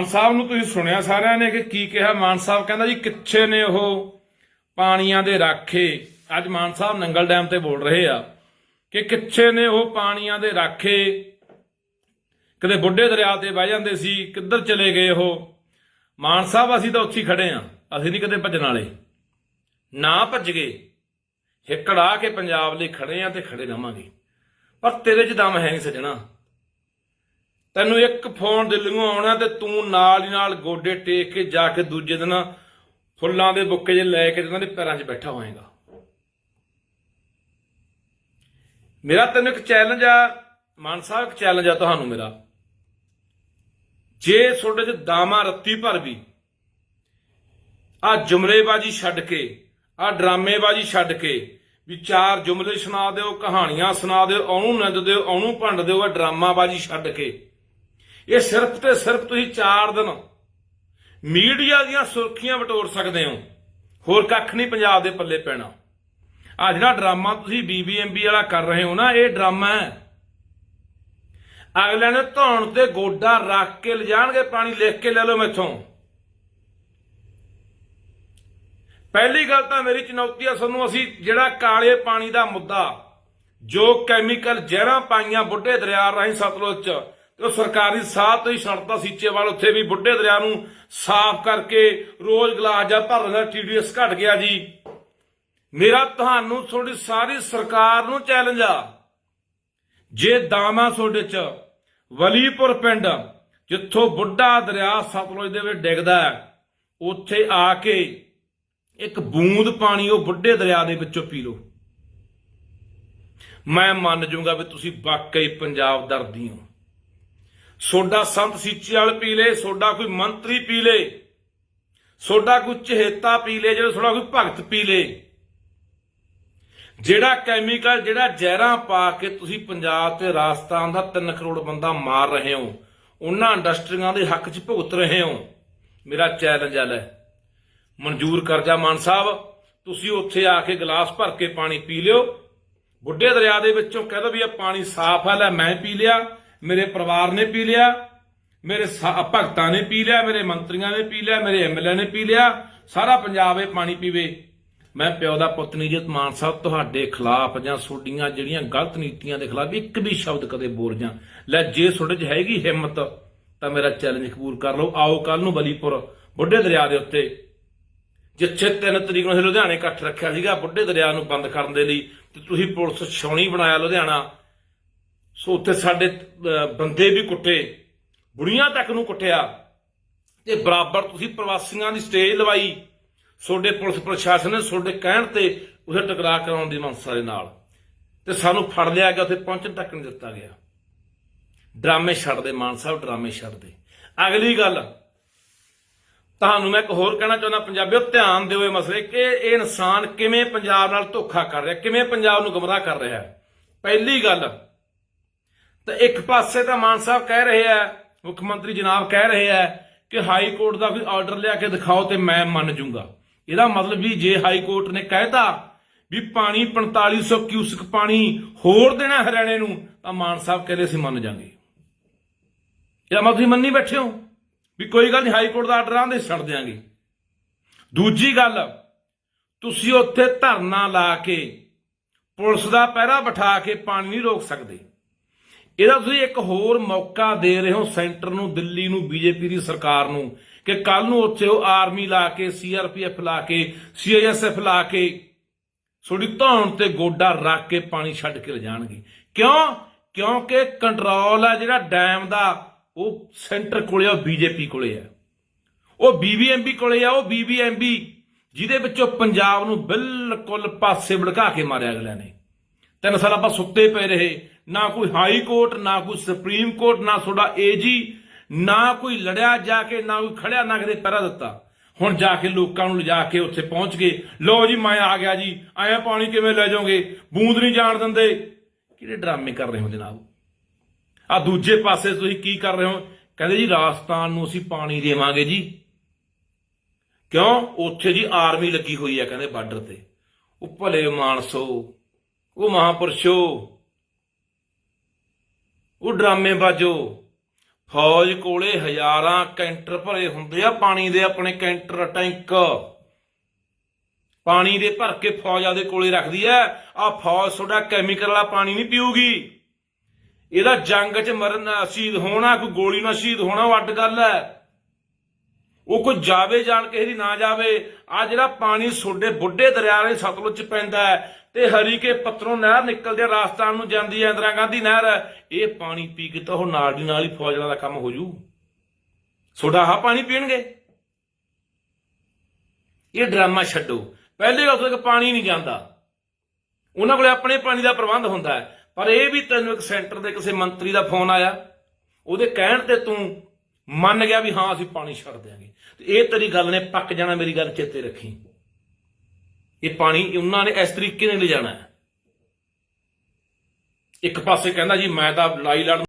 ਮਾਨ ਸਾਹਿਬ ਨੂੰ ਤੁਸੀਂ ਸੁਣਿਆ ਸਾਰਿਆਂ ਨੇ ਕਿ ਕੀ ਕਿਹਾ? ਮਾਨ ਸਾਹਿਬ ਕਹਿੰਦਾ ਜੀ, ਕਿੱਥੇ ਨੇ ਉਹ ਪਾਣੀਆਂ ਦੇ ਰਾਖੇ? ਅੱਜ ਮਾਨ ਸਾਹਿਬ ਨੰਗਲ ਡੈਮ ਤੇ ਬੋਲ ਰਹੇ ਆ ਕਿ ਕਿੱਥੇ ਨੇ ਉਹ ਪਾਣੀਆਂ ਦੇ ਰਾਖੇ? ਕਦੇ ਬੁੱਢੇ ਦਰਿਆ ਤੇ ਬਹਿ ਜਾਂਦੇ ਸੀ, ਕਿੱਧਰ ਚਲੇ ਗਏ ਉਹ? ਮਾਨ ਸਾਹਿਬ, ਅਸੀਂ ਤਾਂ ਉੱਥੇ ਖੜੇ ਆ, ਅਸੀਂ ਨਹੀਂ ਕਦੇ ਭੱਜਣ ਵਾਲੇ। ਨਾ ਭੱਜ ਗਏ। ਹਿੱਕੜਾ ਕੇ ਪੰਜਾਬ ਲਈ ਖੜੇ ਆ ਤੇ ਖੜੇ ਰਵਾਂਗੇ ਪਰ ਤੇਰੇ 'ਚ ਦਮ ਹੈ ਨਹੀਂ ਸਜਣਾ। ਤੈਨੂੰ ਇੱਕ ਫੋਨ ਦਿੱਲੀੋਂ ਆਉਣਾ ਤੇ ਤੂੰ ਨਾਲ ਹੀ ਨਾਲ ਗੋਡੇ ਟੇਕ ਕੇ ਜਾ ਕੇ ਦੂਜੇ ਦਿਨ ਫੁੱਲਾਂ ਦੇ ਬੁੱਕੇ ਜੇ ਲੈ ਕੇ ਉਹਨਾਂ ਦੇ ਪੈਰਾਂ 'ਚ ਬੈਠਾ ਹੋਏਗਾ। ਮੇਰਾ ਤੈਨੂੰ ਇੱਕ ਚੈਲੰਜ ਆ, ਮਾਨ ਸਾਹਿਬ, ਇੱਕ ਚੈਲੰਜ ਆ ਤੁਹਾਨੂੰ ਮੇਰਾ। ਜੇ ਤੁਹਾਡੇ 'ਚ ਦਾਮਾ ਰੱਤੀ ਭਰ ਵੀ ਆ ਜੁਮਲੇਬਾਜੀ ਛੱਡ ਕੇ ਆ ਡਰਾਮੇਬਾਜੀ ਛੱਡ ਕੇ, ਵੀ ਚਾਰ ਜੁਮਲੇ ਸੁਣਾ ਦਿਓ, ਕਹਾਣੀਆਂ ਸੁਣਾ ਦਿਓ, ਉਹਨੂੰ ਨੰਦ ਦਿਓ, ਉਹਨੂੰ ਭੰਡ ਦਿਓ ਆ ਡਰਾਮਾਬਾਜੀ ਛੱਡ ਕੇ ਇਹ ਸਿਰਫ ਤੇ ਸਿਰਫ ਤੁਸੀਂ 4 ਦਿਨ ਮੀਡੀਆ ਦੀਆਂ ਸੁਰਖੀਆਂ ਵਟੋਰ ਸਕਦੇ ਹੋ। ਹੋਰ ਕੱਖ ਨਹੀਂ ਪੰਜਾਬ ਦੇ ਪੱਲੇ ਪੈਣਾ। ਆ ਜਿਹੜਾ ਡਰਾਮਾ ਤੁਸੀਂ ਬੀਬੀਐਮਬੀ ਵਾਲਾ ਕਰ ਰਹੇ ਹੋ ਨਾ, ਇਹ ਡਰਾਮਾ ਹੈ। ਅਗਲੇ ਨੇ ਧੌਣ ਤੇ ਗੋਡਾ ਰੱਖ ਕੇ ਲਿਜਾਣਗੇ, ਪਾਣੀ ਲਿਖ ਕੇ ਲੈ ਲਓ ਮੈਥੋਂ। ਪਹਿਲੀ ਗੱਲ ਤਾਂ ਮੇਰੀ ਚੁਣੌਤੀ ਆ ਤੁਹਾਨੂੰ, ਅਸੀਂ ਜਿਹੜਾ ਕਾਲੇ ਪਾਣੀ ਦਾ ਮੁੱਦਾ, ਜੋ ਕੈਮੀਕਲ ਜ਼ਹਿਰਾਂ ਪਾਈਆਂ ਬੁੱਢੇ ਦਰਿਆ ਰਾਹੀਂ ਸਤਲੁਜ ਚ ਉਹ ਸਰਕਾਰੀ ਸਾਹ ਤੋਂ ਹੀ ਛੱਡਤਾ ਸੀਚੇਵਾਲ ਉੱਥੇ ਵੀ ਬੁੱਢੇ ਦਰਿਆ ਨੂੰ ਸਾਫ਼ ਕਰਕੇ ਰੋਜ਼ ਗਲਾਸ ਜਾਂ ਭਰ ਲੈਂਦਾ ਟੀਡੀਐਸ ਘਟ ਗਿਆ ਜੀ। ਮੇਰਾ ਤੁਹਾਨੂੰ, ਤੁਹਾਡੀ ਸਾਰੀ ਸਰਕਾਰ ਨੂੰ ਚੈਲੰਜ ਆ। ਜੇ ਦਾਮਾ ਤੁਹਾਡੇ ਚ, ਵਲੀਪੁਰ ਪਿੰਡ, ਜਿੱਥੋਂ ਬੁੱਢਾ ਦਰਿਆ ਸਤਲੁਜ ਦੇ ਵਿੱਚ ਡਿੱਗਦਾ ਹੈ, ਉੱਥੇ ਆ ਕੇ ਇੱਕ ਬੂੰਦ ਪਾਣੀ ਉਹ ਬੁੱਢੇ ਦਰਿਆ ਦੇ ਵਿੱਚੋਂ ਪੀ ਲਓ। ਮੈਂ ਮੰਨ ਜਾਊਂਗਾ ਵੀ ਤੁਸੀਂ ਵਾਕਈ ਪੰਜਾਬ ਦਰਦੀ ਹੋ। ਸੋਡਾ ਸੰਤ ਸੀਚੇ ਵਾਲ ਪੀ ਲੇ, ਸੋਡਾ ਕੋਈ ਮੰਤਰੀ ਪੀ ਲੇ, ਸੋਡਾ ਕੋਈ ਚਹੇਤਾ ਪੀ ਲੇ, ਜਿਹੜਾ ਸੋਡਾ ਕੋਈ ਭਗਤ ਪੀ ਲੇ। ਜਿਹੜਾ ਕੈਮੀਕਲ ਜਿਹੜਾ ਜ਼ਹਿਰਾਂ ਪਾ ਕੇ ਤੁਸੀਂ ਪੰਜਾਬ ਤੇ ਰਾਜਸਥਾਨ ਦਾ 3 ਕਰੋੜ ਬੰਦਾ ਮਾਰ ਰਹੇ ਹੋ, ਉਹਨਾਂ ਇੰਡਸਟਰੀਆਂ ਦੇ ਹੱਕ 'ਚ ਭੁਗਤ ਰਹੇ ਹੋ, ਮੇਰਾ ਚੈਲੰਜ ਆ ਲੈ। ਮਨਜ਼ੂਰ ਕਰ ਜਾ ਮਾਨ ਸਾਹਿਬ, ਤੁਸੀਂ ਉੱਥੇ ਆ ਕੇ ਗਲਾਸ ਭਰ ਕੇ ਪਾਣੀ ਪੀ ਲਿਓ। ਬੁੱਢੇ ਦਰਿਆ ਦੇ ਵਿੱਚੋਂ ਕਹਿ ਦੋ ਵੀ ਇਹ ਪਾਣੀ ਸਾਫ਼ ਹੈ, ਲੈ ਮੈਂ ਪੀ ਲਿਆ। ਮੇਰੇ ਪਰਿਵਾਰ ਨੇ ਪੀ ਲਿਆ, ਮੇਰੇ ਸਾ- ਭਗਤਾਂ ਨੇ ਪੀ ਲਿਆ, ਮੇਰੇ ਮੰਤਰੀਆਂ ਨੇ ਪੀ ਲਿਆ, ਮੇਰੇ ਐਮਐਲਏ ਨੇ ਪੀ ਲਿਆ, ਸਾਰਾ ਪੰਜਾਬ ਇਹ ਪਾਣੀ ਪੀਵੇ। ਮੈਂ ਪਿਓ ਦਾ ਪੁੱਤ ਨਹੀਂ ਜਿਤ ਮਾਨ ਸਾਹਿਬ ਤੁਹਾਡੇ ਖਿਲਾਫ ਜਾਂ ਤੁਹਾਡੀਆਂ ਜਿਹੜੀਆਂ ਗਲਤ ਨੀਤੀਆਂ ਦੇ ਖਿਲਾਫ ਇੱਕ ਵੀ ਸ਼ਬਦ ਕਦੇ ਬੋਲ ਜਾਂ, ਲੈ ਜੇ ਤੁਹਾਡੇ 'ਚ ਹੈਗੀ ਹਿੰਮਤ, ਤਾਂ ਮੇਰਾ ਚੈਲੰਜ ਕਬੂਲ ਕਰ ਲਓ। ਆਓ ਕੱਲ ਨੂੰ ਬਲੀਪੁਰ, ਬੁੱਢੇ ਦਰਿਆ ਦੇ ਉੱਤੇ, ਜਿੱਥੇ 3 ਤਰੀਕ ਨੂੰ ਅਸੀਂ ਲੁਧਿਆਣੇ ਇਕੱਠ ਰੱਖਿਆ ਸੀਗਾ, ਬੁੱਢੇ ਦਰਿਆ ਨੂੰ ਬੰਦ ਕਰਨ ਦੇ ਲਈ, ਤੇ ਤੁਸੀਂ ਪੁਲਿਸ ਛਾਉਣੀ ਬਣਾਇਆ ਲੁਧਿਆਣਾ। ਸੋ ਉੱਥੇ ਸਾਡੇ ਬੰਦੇ ਵੀ ਕੁੱਟੇ, ਬੁੜੀਆਂ ਤੱਕ ਨੂੰ ਕੁੱਟਿਆ। ਤੇ ਬਰਾਬਰ ਤੁਸੀਂ ਪ੍ਰਵਾਸੀਆਂ ਦੀ ਸਟੇਜ ਲਵਾਈ। ਤੁਹਾਡੇ ਪੁਲਿਸ ਪ੍ਰਸ਼ਾਸਨ ਨੇ ਤੁਹਾਡੇ ਕਹਿਣ ਤੇ ਉਸੇ ਟਕਰਾਅ ਕਰਾਉਣ ਦੀ ਮਨਸਾ ਦੇ ਨਾਲ। ਤੇ ਸਾਨੂੰ ਫੜ ਲਿਆ ਗਿਆ, ਉੱਥੇ ਪਹੁੰਚਣ ਤੱਕ ਨਹੀਂ ਦਿੱਤਾ ਗਿਆ। ਡਰਾਮੇ ਛੱਡਦੇ, ਮਾਨ ਸਾਹਿਬ ਡਰਾਮੇ ਛੱਡਦੇ। ਅਗਲੀ ਗੱਲ, ਤੁਹਾਨੂੰ ਮੈਂ ਇੱਕ ਹੋਰ ਕਹਿਣਾ ਚਾਹੁੰਦਾ, ਪੰਜਾਬੀਓ, ਧਿਆਨ ਦਿਓ ਇਹ ਮਸਲੇ ਕਿ ਇਹ ਇਨਸਾਨ ਕਿਵੇਂ ਪੰਜਾਬ ਨਾਲ ਧੋਖਾ ਕਰ ਰਿਹਾ, ਕਿਵੇਂ ਪੰਜਾਬ ਨੂੰ ਗਮਰਾਹ ਕਰ ਰਿਹਾ। ਪਹਿਲੀ ਗੱਲ ਤਾਂ ਇੱਕ ਪਾਸੇ ਤਾਂ ਮਾਨ ਸਾਹਿਬ ਕਹਿ ਰਹੇ ਆ, ਮੁੱਖ ਮੰਤਰੀ ਜਨਾਬ ਕਹਿ ਰਹੇ ਆ ਕਿ ਹਾਈ ਕੋਰਟ ਦਾ ਕੋਈ ਆਰਡਰ ਲਿਆ ਕੇ ਦਿਖਾਓ ਤੇ ਮੈਂ ਮੰਨ ਜੂੰਗਾ। ਇਹਦਾ ਮਤਲਬ ਵੀ ਜੇ ਹਾਈ ਕੋਰਟ ਨੇ ਕਹਿਤਾ ਵੀ ਪਾਣੀ 4500 ਕਿਊਸਕ ਪਾਣੀ ਹੋਰ ਦੇਣਾ ਹਰਿਆਣੇ ਨੂੰ, ਤਾਂ ਮਾਨ ਸਾਹਿਬ ਕਹਿੰਦੇ ਅਸੀਂ ਮੰਨ ਜਾਾਂਗੇ। ਇਹਦਾ ਮਤਲਬ ਤੁਸੀਂ ਮੰਨੀ ਬੈਠੇ ਹੋ ਵੀ ਕੋਈ ਗੱਲ ਨਹੀਂ, ਹਾਈ ਕੋਰਟ ਦਾ ਆਰਡਰ ਆਂਦੇ ਛੱਡ ਦਿਆਂਗੇ। ਦੂਜੀ ਗੱਲ, ਤੁਸੀਂ ਉੱਥੇ ਧਰਨਾ ਲਾ ਕੇ ਪੁਲਿਸ ਦਾ ਪਹਿਰਾ ਬਿਠਾ ਕੇ ਪਾਣੀ ਨਹੀਂ ਰੋਕ ਸਕਦੇ। ਇਹਦਾ ਤੁਸੀਂ ਇੱਕ ਹੋਰ ਮੌਕਾ ਦੇ ਰਹੇ ਹੋ ਸੈਂਟਰ ਨੂੰ, ਦਿੱਲੀ ਨੂੰ, ਬੀਜੇਪੀ ਦੀ ਸਰਕਾਰ ਨੂੰ, ਕਿ ਕੱਲ ਨੂੰ ਉੱਥੇ ਉਹ ਆਰਮੀ ਲਾ ਕੇ, ਸੀਆਰਪੀਐਫ ਲਾ ਕੇ, ਸੀਆਈਐਸਐਫ ਲਾ ਕੇ ਤੁਹਾਡੀ ਧੌਣ ਤੇ ਗੋਡਾ ਰੱਖ ਕੇ ਪਾਣੀ ਛੱਡ ਕੇ ਲਿਜਾਣਗੇ। ਕਿਉਂ? ਕਿਉਂਕਿ ਕੰਟਰੋਲ ਆ ਜਿਹੜਾ ਡੈਮ ਦਾ, ਉਹ ਸੈਂਟਰ ਕੋਲੇ ਆ ਬੀਜੇਪੀ ਕੋਲੇ ਆ। ਉਹ ਬੀਬੀਐਮਬੀ ਕੋਲੇ ਆ, ਉਹ ਬੀਬੀਐਮਬੀ ਜਿਹਦੇ ਵਿੱਚੋਂ ਪੰਜਾਬ ਨੂੰ ਬਿਲਕੁਲ ਪਾਸੇ ਭੜਕਾ ਕੇ ਮਾਰਿਆ ਅਗਲਿਆਂ ਨੇ। ਤਿੰਨ ਸਾਲ ਆਪਾਂ ਸੁੱਤੇ ਪਏ ਰਹੇ ਨਾ ਕੋਈ ਹਾਈ ਕੋਰਟ, ਨਾ ਕੋਈ ਸੁਪਰੀਮ ਕੋਰਟ, ਨਾ ਤੁਹਾਡਾ ਏਜੀ ਨਾ ਕੋਈ ਲੜਿਆ ਜਾ ਕੇ, ਨਾ ਕੋਈ ਖੜਿਆ, ਨਾ ਕਿਤੇ ਪਹਿਰਾ ਦਿੱਤਾ। ਹੁਣ ਜਾ ਕੇ ਲੋਕਾਂ ਨੂੰ ਲਿਜਾ ਕੇ ਉੱਥੇ ਪਹੁੰਚ ਗਏ। ਲੋ ਜੀ, ਮੈਂ ਆ ਗਿਆ ਜੀ। ਆਇਆ ਪਾਣੀ ਕਿਵੇਂ ਲੈ ਜਾਓਗੇ? ਬੂੰਦ ਨਹੀਂ ਜਾਣ ਦਿੰਦੇ। ਕਿਹੜੇ ਡਰਾਮੇ ਕਰ ਰਹੇ ਹੋ ਜਨਾਬ? ਆ ਦੂਜੇ ਪਾਸੇ ਤੁਸੀਂ ਕੀ ਕਰ ਰਹੇ ਹੋ? ਕਹਿੰਦੇ ਜੀ, ਰਾਜਸਥਾਨ ਨੂੰ ਅਸੀਂ ਪਾਣੀ ਦੇਵਾਂਗੇ ਜੀ। ਕਿਉਂ? ਉੱਥੇ ਜੀ ਆਰਮੀ ਲੱਗੀ ਹੋਈ ਹੈ, ਕਹਿੰਦੇ ਬਾਰਡਰ ਤੇ। ਉਹ ਭਲੇ ਮਾਨਸੋ, ਉਹ ਮਹਾਪੁਰਸ਼ੋ ਉਹ ਡਰਾਮੇ ਬਾਜੋ। ਫੌਜ ਕੋਲੇ ਹਜ਼ਾਰਾਂ ਕੈਂਟਰ ਭਰੇ ਹੁੰਦੇ ਆ, ਪਾਣੀ ਦੇ ਆਪਣੇ ਕੈਂਟਰ ਟੈਂਕ। ਪਾਣੀ ਦੇ ਭਰ ਕੇ ਫੌਜ ਆਦੇ ਕੋਲੇ ਰੱਖਦੀ ਐ। ਆ ਫੌਜ ਤੁਹਾਡਾ ਕੈਮੀਕਲ ਵਾਲਾ ਪਾਣੀ ਨਹੀਂ ਪੀਊਗੀ। ਇਹਦਾ ਜੰਗ 'ਚ ਮਰਨ ਸ਼ਹੀਦ ਹੋਣਾ, ਕੋਈ ਗੋਲੀ ਨਾਲ ਸ਼ਹੀਦ ਹੋਣਾ, ਉਹ ਅੱਡ ਗੱਲ ਐ। ਉਹ ਕੋਈ ਜਾਵੇ ਜਾਣ ਕਿਸੇ ਦੀ ਨਾ ਜਾਵੇ। ਆ ਜਿਹੜਾ ਪਾਣੀ ਤੁਹਾਡੇ ਬੁੱਢੇ ਦਰਿਆ ਦੇ ਸਤਲੁਜ 'ਚ ਪੈਂਦਾ ਹੈ ਤੇ ਹਰੀ ਕੇ ਪੱਤਰੋਂ ਨਹਿਰ ਨਿਕਲਦੇ ਰਾਜਸਥਾਨ ਨੂੰ ਜਾਂਦੀ ਹੈ ਇੰਦਰਾ ਗਾਂਧੀ ਨਹਿਰ। ਇਹ ਪਾਣੀ ਪੀ ਕੇ ਤਾਂ ਉਹ ਨਾਲ ਦੀ ਨਾਲ ਹੀ ਫੌਜਾਂ ਦਾ ਕੰਮ ਹੋ ਜੂ। ਤੁਹਾਡਾ ਆਹ ਪਾਣੀ ਪੀਣਗੇ? ਇਹ ਡਰਾਮਾ ਛੱਡੋ। ਪਹਿਲੇ ਉਸ ਤੱਕ ਪਾਣੀ ਨਹੀਂ ਜਾਂਦਾ। ਉਹਨਾਂ ਕੋਲੇ ਆਪਣੇ ਪਾਣੀ ਦਾ ਪ੍ਰਬੰਧ ਹੁੰਦਾ ਹੈ। ਪਰ ਇਹ ਵੀ ਤੈਨੂੰ ਇੱਕ ਸੈਂਟਰ ਦੇ ਕਿਸੇ ਮੰਤਰੀ ਦਾ ਫੋਨ ਆਇਆ। ਉਹਦੇ ਕਹਿਣ ਤੇ ਤੂੰ ਮੰਨ ਗਿਆ ਵੀ ਹਾਂ, ਅਸੀਂ ਪਾਣੀ ਛੱਡ ਦਿਆਂਗੇ। ਤੇ ਇਹ ਤੇਰੀ ਗੱਲ ਨੇ ਪੱਕ ਜਾਣਾ, ਮੇਰੀ ਗੱਲ ਚੇਤੇ ਰੱਖੀ। ਇਹ ਪਾਣੀ ਉਹਨਾਂ ਨੇ ਇਸ ਤਰੀਕੇ ਨਾਲ ਲਿਜਾਣਾ। ਹੈ ਇੱਕ ਪਾਸੇ ਕਹਿੰਦਾ ਜੀ, ਮੈਂ ਤਾਂ ਲੜਾਈ ਲੜ